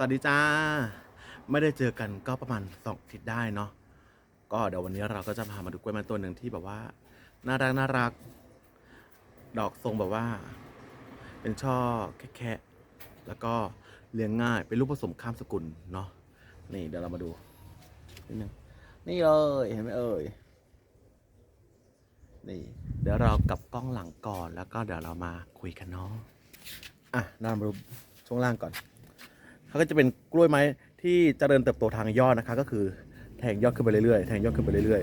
สวัสดีจ้า ไม่ได้เจอกันก็ประมาณสองอาทิตย์ได้เนาะก็เดี๋ยววันนี้เราก็จะพามาดูกล้วยไม้ตัวหนึ่งที่แบบว่าน่ารักน่ารัก ดอกทรงแบบว่า เป็นช่อแค่แล้วก็เลี้ยงง่ายเป็นรูปผสมข้ามสกุลเนาะนี่เดี๋ยวเรามาดูนิดนึงนี่เลยเห็นไหมเอ่ยนี่เดี๋ยวเรากลับกล้องหลังก่อนแล้วก็เดี๋ยวเรามาคุยกันเนาะอะเรามาดูช่วงล่างก่อน เขาก็จะเป็นกล้วยไม้ที่เจริญเติบโตทางยอดนะคะ ก็คือแทงยอดขึ้นไปเรื่อยๆ แทงยอดขึ้นไปเรื่อย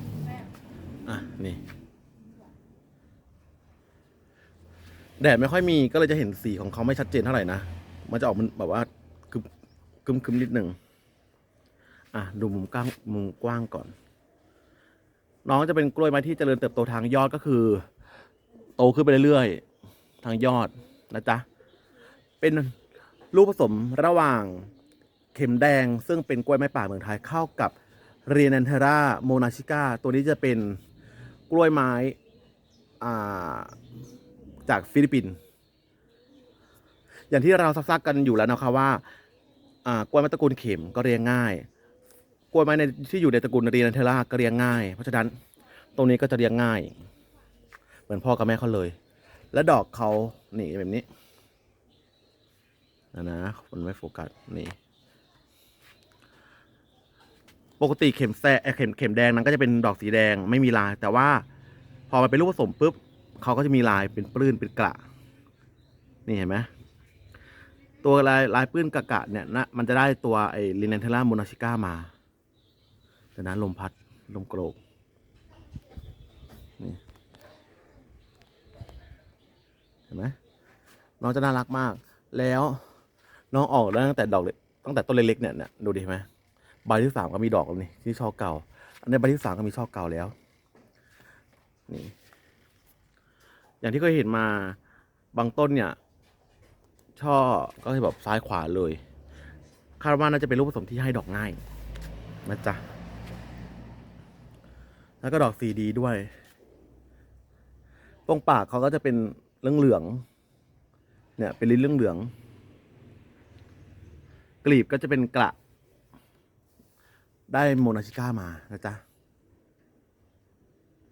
ๆ อะนี่ แดดไม่ค่อยมีก็เลยจะเห็นสีของเขาไม่ชัดเจนเท่าไหร่นะ มันจะออกมันแบบว่าคึมคึมคึมนิดหนึ่งอะดูมุมกว้างมุมกว้างก่อน น้องจะเป็นกล้วยไม้ที่เจริญเติบโตทางยอดก็คือ โตขึ้นไปเรื่อยๆ ทางยอดนะจ๊ะ เป็น ลูกผสมระหว่างเข็มแดง ซึ่งเป็นกล้วยไม้ป่าเมืองไทยเข้ากับเรียนันเทราโมนาชิก้าตัวนี้จะเป็นกล้วยไม้าจากฟิลิปปินส์อย่างที่เราซักๆกันอยู่แล้วนะคะว่ากล้วยไม้ตระกูลเข็มก็เรียงง่าย กล้วยไม้ในที่อยู่ในตระกูลเรียนันเทราก็เรียงง่าย เพราะฉะนั้นตรงนี้ก็จะเรียงง่าย เหมือนพ่อกับแม่เขาเลย และดอกเขานี่แบบนี้ นะนะมันไม่โฟกัสนี่ปกติเข็มแซเอเข็มเข็มแดงนั้นก็จะเป็นดอกสีแดงไม่มีลาย แต่ว่า พอมันเป็นลูกผสมปุ๊บเขาก็จะมีลายเป็นปลื้นเป็นกระ นี่เห็นไหมตัวลายลายปลื้นกระกะเนี่ยนะมันจะได้ตัวไอ้ลินเนเทล่าโมนาชิก้ามาแต่นั้นลมพัดลมโกรกนี่เห็นไหมน้องจะน่ารักมากแล้ว น้องออกได้ตั้งแต่ดอกเล็กตั้งแต่ต้นเล็กๆเนี่ยเนี่ยดูดิไหมใบที่สามก็มีดอกแล้วนี่ที่ช่อเก่า อันนี้ใบที่สามก็มีช่อเก่าแล้วนี่อย่างที่เคยเห็นมาบางต้นเนี่ย ช่อก็คือแบบซ้ายขวาเลย คาดว่าน่าจะเป็นลูกผสมที่ให้ดอกง่ายนะจ๊ะแล้วก็ดอกสีดีด้วย ตรงปากเขาก็จะเป็นเหลืองๆเนี่ยเป็นลิ้นเหลืองๆ กลีบก็จะเป็นกระ ได้โมนาชิก้ามานะจ๊ะ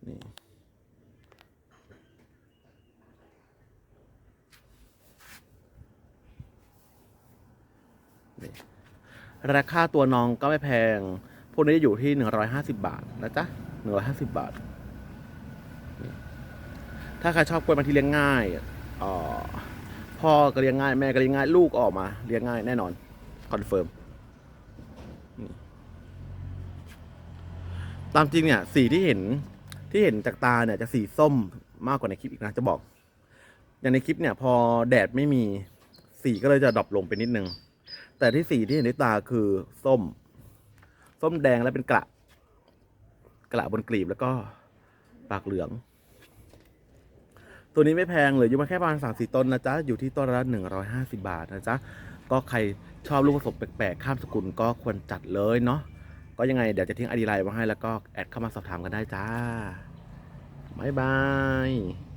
นี่นี่ราคาตัวน้องก็ไม่แพง พวกนี้จะอยู่ที่หนึ่งร้อยห้าสิบาทนะจ๊ะหนึ่งร้อยห้าสิบาท ถ้าใครชอบกล้วยม้ที่เลี้ยงง่ายอ่อพ่อก็เลี้ยงง่าย แม่ก็เลี้ยงง่าย ลูกออกมาเลี้ยงง่ายแน่นอน คอนเฟิร์มตามจริงเนี่ยสีที่เห็นที่เห็นจากตาเนี่ยจะสีส้มมากกว่าในคลิปอีกนะจะบอก อย่างในคลิปเนี่ย พอแดดไม่มีสีก็เลยจะดรอปลงไปนิดนึง แต่ที่สีที่เห็นด้วยตาคือส้ม ส้มแดงแล้วเป็นกระ กระบนกลีบแล้วก็ปากเหลือง ตัวนี้ไม่แพงเลยอยู่มาแค่ประมาณสามสี่ต้นนะจ๊ะอยู่ที่ต้นละหนึ่งร้อยห้าสิบาทนะจ๊ะ ก็ใครชอบลูกผสมแปลกๆ ข้ามสกุลก็ควรจัดเลยเนาะก็ยังไงเดี๋ยวจะทิ้งไอดีไลน์มาให้แล้วก็แอดเข้ามาสอบถามกันได้จ้า บ๊ายบาย